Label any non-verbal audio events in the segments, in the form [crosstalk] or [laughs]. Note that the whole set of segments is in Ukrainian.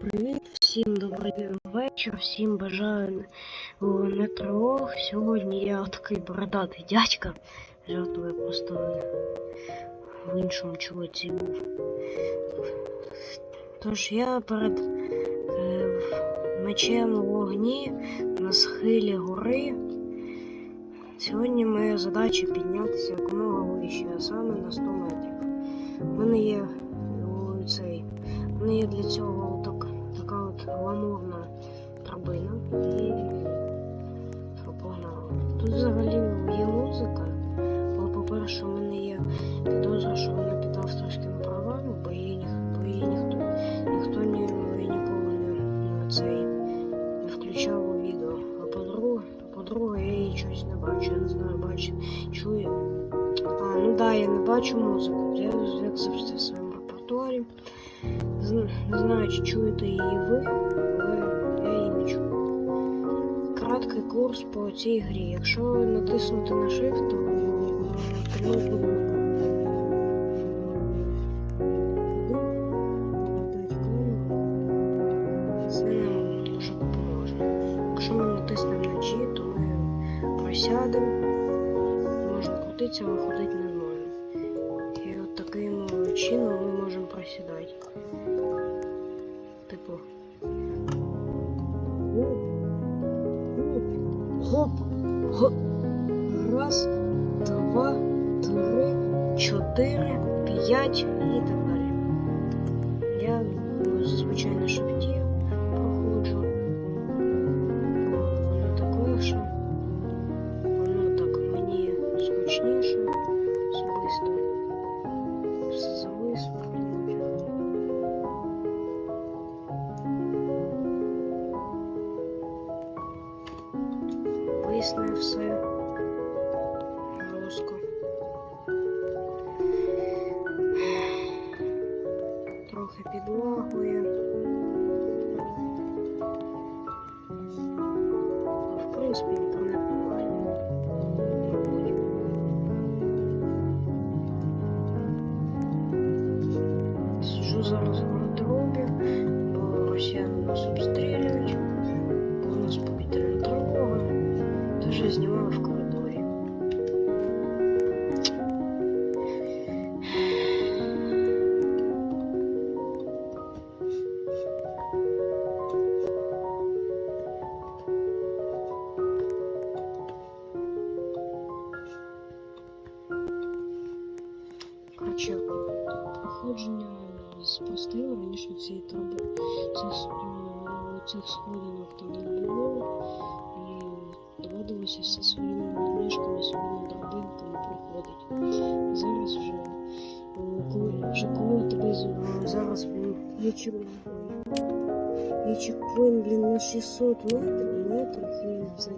привіт, всім добрий вечір, всім бажаю не тривог. Сьогодні я такий бородатий дядька. Жартую просто в іншому чоловіці був. Тож я перед е, мечем у вогні на схилі гори. Сьогодні моя задача піднятися якомога вище, а саме на 100 метрів. У мене є цей. У мене є для цього гламурна драбина і що погнало. Тут взагалі є музика, але по-перше, у мене є підозра, що вона під авторськими правами, бо її, бо її ніхто, ніхто ні, ніколи не, цей, не включав у відео. А по-друге, по-друге, я її щось не бачу. Я не знаю, бачу, чую. А, ну да, я не бачу музику. Я як завжди в Не знаю, чи чуєте її ви, я її не. Краткий курс по цій грі. Якщо натиснути на Shift, то, камеру. Це нам дуже допоможе. Якщо ми натиснемо на G, то ми просядемо, можемо крутитися, але ходити просідати. Типу. Хоп. Гоп. Раз, два, три, чотири, п'ять і так далі. Я звичайно, зазвичай Трохи підлагує. В принципі, інтернет нормальний. Мабуть. Сижу зараз в гардеробі, бо росіяни нас обстрілюють. У нас повітряна тривога. Тож я знімаю в Коротше, проходження спростило раніше цієї труби. Цих, е, цих сходинок там не було. І доводилося все своїми ніжками, своїми драбинками проходити. Зараз вже, е, коли, вже коли тебе з- зараз блін, є чек- є блін, на 600 метрів, метрів і це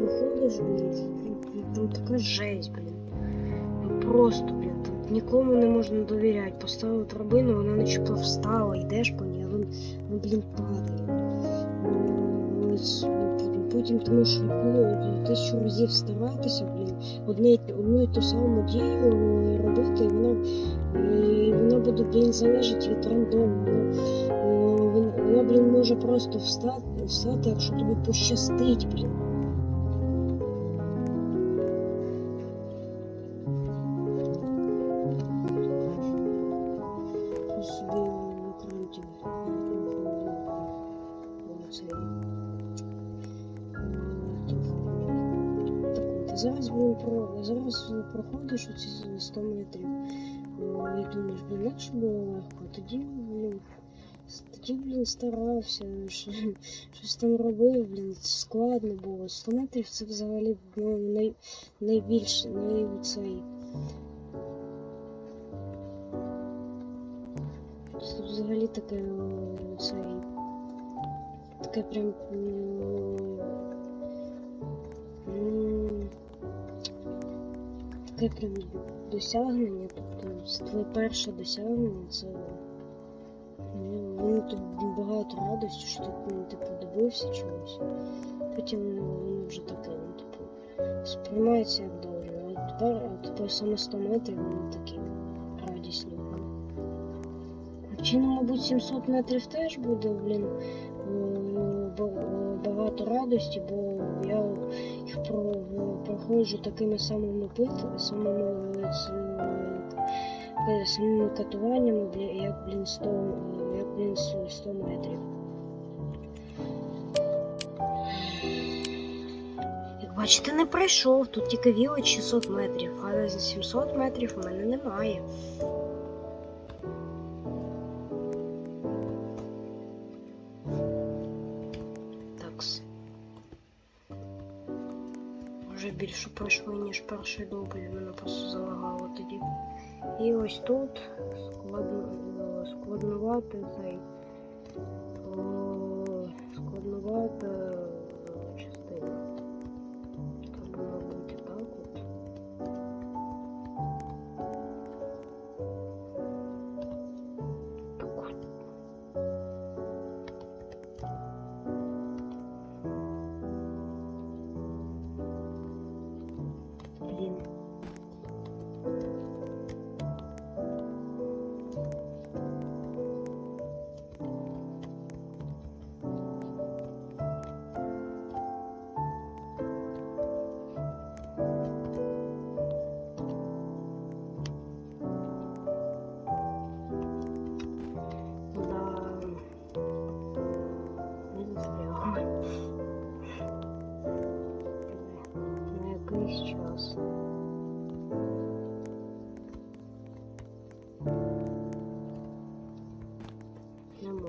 виходиш, блін, там така жесть, блін. Ну просто, блін, нікому не можна довіряти. Поставив драбину, вона начебто встала, йдеш по ній, а він, він блін, падає. Ну, ну, Потім ти можеш ну, тисячу разів старатися, блін, одне, одну і ту саму дію е, робити, і вона, е, і вона буде, блін, залежати від рандому. Е, вона, вона, блін, може просто встати, встати, якщо тобі пощастить, блін. Про зараз проходиш оці 100 метрів. Е, І думаєш, блін, легше було легко. Тоді, блін, тоді, блін, старався, що- [laughs] щось там робив, блін, складно було. 100 метрів це взагалі ну, най, найбільше, най, цей. Це взагалі таке е, цей. Таке прям. Таке прям досягнення. Тобто перше досягнення, це. ну, Воно тобі багато радості, що ти ну, типу добився чогось. Потім воно вже таке, ну, типу, сприймається як довго. А тепер, а саме 100 метрів вони такі радісні. Чи, ну, мабуть, 700 метрів теж буде, блін, е, багато радості, бо я проходжу такими самими пит, самими, е, е, самими катуваннями, як, блін, 100, е, як, блін, 100 100 метрів. Як бачите, не пройшов, тут тільки віло 600 метрів, але за 700 метрів у мене немає. Більше пройшли, ніж перший дубль, мене просто залагало тоді. І ось тут складно, складнувати цей. Блін.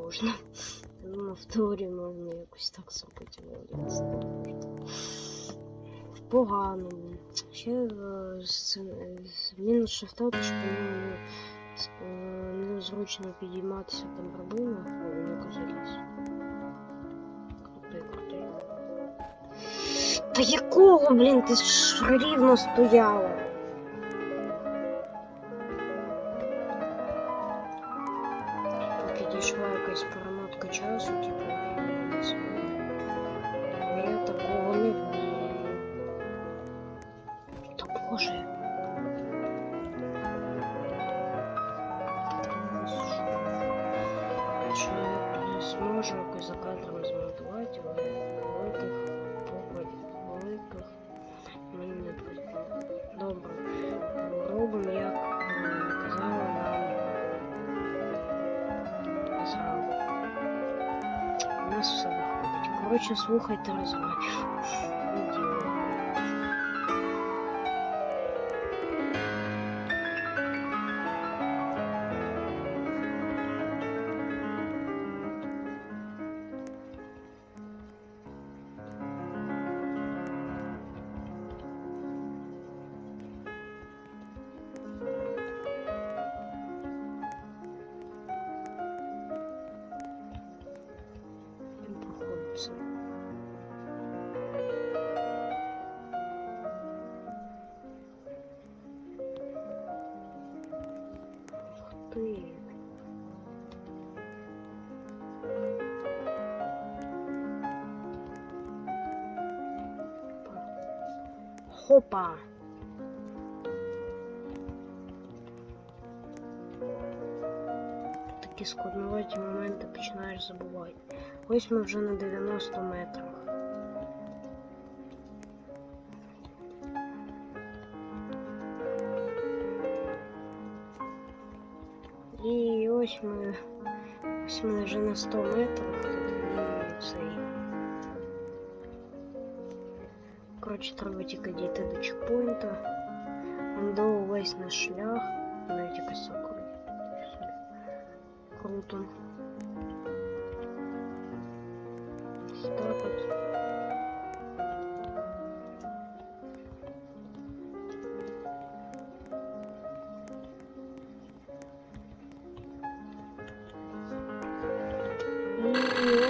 Можна. Я думаю, в теорії можна якось так зробити, але не можна. В поганому. Ще е, мінус шифта, то що незручно підійматися там драбина, але не казалось. Крутий, крутий. Та якого, блін, ти ж рівно стояла? зможу якось за кадром змонтувати, але великих покладів, великих мені не потрібно. Добре. Робимо, як е, казала нам зразу. У нас все виходить. Коротше, слухайте розвагів. Не Ух. Хопа. Такі складноваті моменти починаєш забувати. Ось ми вже на 90 метрах. ось ми. Ось ми вже на 100 метрах. І цей. Коротше, треба тільки дійти до чекпоінта. Андо увесь наш шлях. Навіть якось соколи. Круто.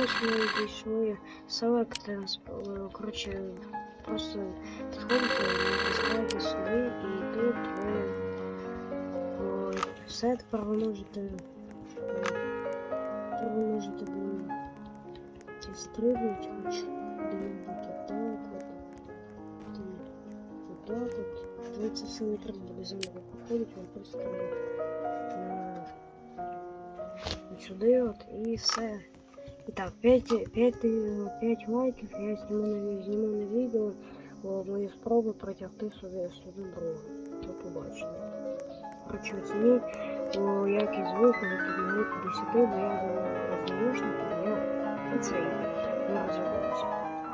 І ось ми дійшли Select Коротше, просто підходите, натискаєте сюди і тут ви о, все тепер ви можете тепер ви можете блін, це стрибнути хоч де-небудь отак от. Отак от. Але це все не треба буде просто треба сюди от і все. І так, 5, 5, 5 лайків я зніму на, зніму на відео мої спроби протягти собі сюди другу. До побачення. Коротше, оцініть о, якість звуку від 1 до 10, бо я був без наушників, я і Я розібрався.